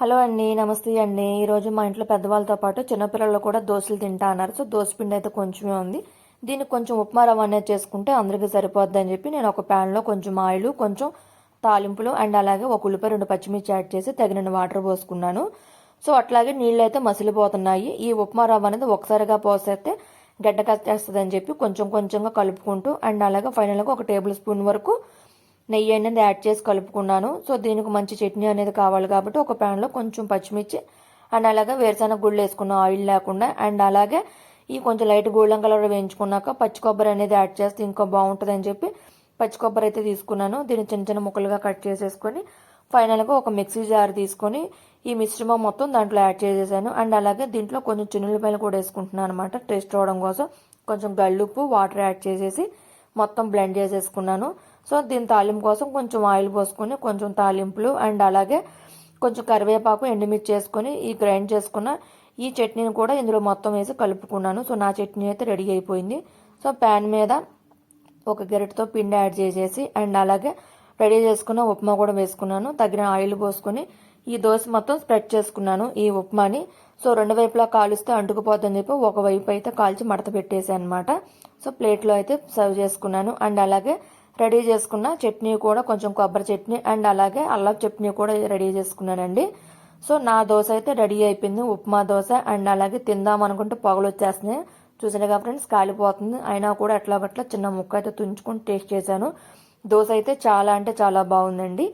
Hello అండి నమస్తే అండి. ఈరోజు మా ఇంట్లో పెద్దవాళ్ళతో పాటు చిన్నపిల్లలు కూడా దోశలు తింటా అన్నారు. సో దోశ పిండి అయితే కొంచెమే ఉంది. దీనికి కొంచెం ఉప్మా రవ్వ అనేది చేసుకుంటే అందరికీ సరిపోద్ది అని చెప్పి నేను ఒక ప్యాన్లో కొంచెం ఆయిల్ కొంచెం తాలింపులు అండ్ అలాగే ఒక ఉల్లిపాయ రెండు పచ్చిమిర్చి యాడ్ చేసి తగిన వాటర్ పోసుకున్నాను. సో అట్లాగే నీళ్ళు అయితే మసిలిపోతున్నాయి. ఈ ఉప్మా రవ్వ అనేది ఒకసారిగా పోసేస్తే గడ్డ కట్టేస్తుంది అని చెప్పి కొంచెం కొంచెంగా కలుపుకుంటూ అండ్ అలాగే ఫైనల్గా ఒక టేబుల్ స్పూన్ వరకు నెయ్యి అనేది యాడ్ చేసి కలుపుకున్నాను. సో దీనికి మంచి చట్నీ అనేది కావాలి కాబట్టి ఒక ప్యాన్లో కొంచెం పచ్చిమిర్చి అండ్ అలాగే వేరుశనగ గుళ్ళు వేసుకున్న ఆయిల్ లేకుండా అండ్ అలాగే ఈ కొంచెం లైట్ గోల్డెన్ కలర్ వేయించుకున్నాక పచ్చి కొబ్బరి అనేది యాడ్ చేస్తే ఇంకా బాగుంటుంది అని చెప్పి పచ్చి కొబ్బరి అయితే తీసుకున్నాను. దీన్ని చిన్న చిన్న ముక్కలుగా కట్ చేసేసుకొని ఫైనల్గా ఒక మిక్సీ జార్ తీసుకొని ఈ మిశ్రమం మొత్తం దాంట్లో యాడ్ చేసేసాను. అండ్ అలాగే దీంట్లో కొంచెం చిన్నులపాయలు కూడా వేసుకుంటున్నాను అనమాట టేస్ట్ రావడం కోసం కొంచెం గల్లుప్పు వాటర్ యాడ్ చేసేసి మొత్తం బ్లెండ్ చేసేసుకున్నాను. సో దీని తాలింపు కోసం కొంచెం ఆయిల్ పోసుకొని కొంచెం తాలింపులు అండ్ అలాగే కొంచెం కరివేపాకు ఎండుమిర్చి చేసుకొని ఈ గ్రైండ్ చేసుకున్న ఈ చట్నీని కూడా ఇందులో మొత్తం వేసి కలుపుకున్నాను. సో నా చట్నీ అయితే రెడీ అయిపోయింది. సో ప్యాన్ మీద ఒక గరిటతో పిండి యాడ్ చేసేసి అండ్ అలాగే రెడీ చేసుకున్న ఉప్మా కూడా వేసుకున్నాను. తగిన ఆయిల్ పోసుకొని ఈ దోశ మొత్తం స్ప్రెడ్ చేసుకున్నాను ఈ ఉప్మాని. సో రెండు వైపులా కాలుస్తే అంటుకుపోతుందని చెప్పి ఒక వైపు అయితే కాల్చి మడత పెట్టేసాను అనమాట సో ప్లేట్లో అయితే సర్వ్ చేసుకున్నాను. అండ్ అలాగే రెడీ చేసుకున్న చట్నీ కూడా కొంచెం కొబ్బరి చట్నీ అండ్ అలాగే అల్లం చట్నీ కూడా రెడీ చేసుకున్నానండి. సో నా దోశ అయితే రెడీ అయిపోయింది. ఉప్మా దోశ అండ్ అలాగే తిందాం అనుకుంటే పొగలు వచ్చేస్తున్నాయి. చూసినగా ఫ్రెండ్స్ కాలిపోతుంది. అయినా కూడా ఎట్లా బట్ల చిన్న ముక్క అయితే తుంచుకొని టేస్ట్ చేశాను. దోశ అయితే చాలా అంటే చాలా బాగుందండి.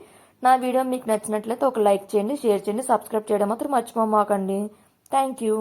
నా వీడియో మీకు నచ్చినట్లయితే ఒక లైక్ చేయండి షేర్ చేయండి సబ్స్క్రైబ్ చేయడం మాత్రం మర్చిపోమాకండి. Thank you.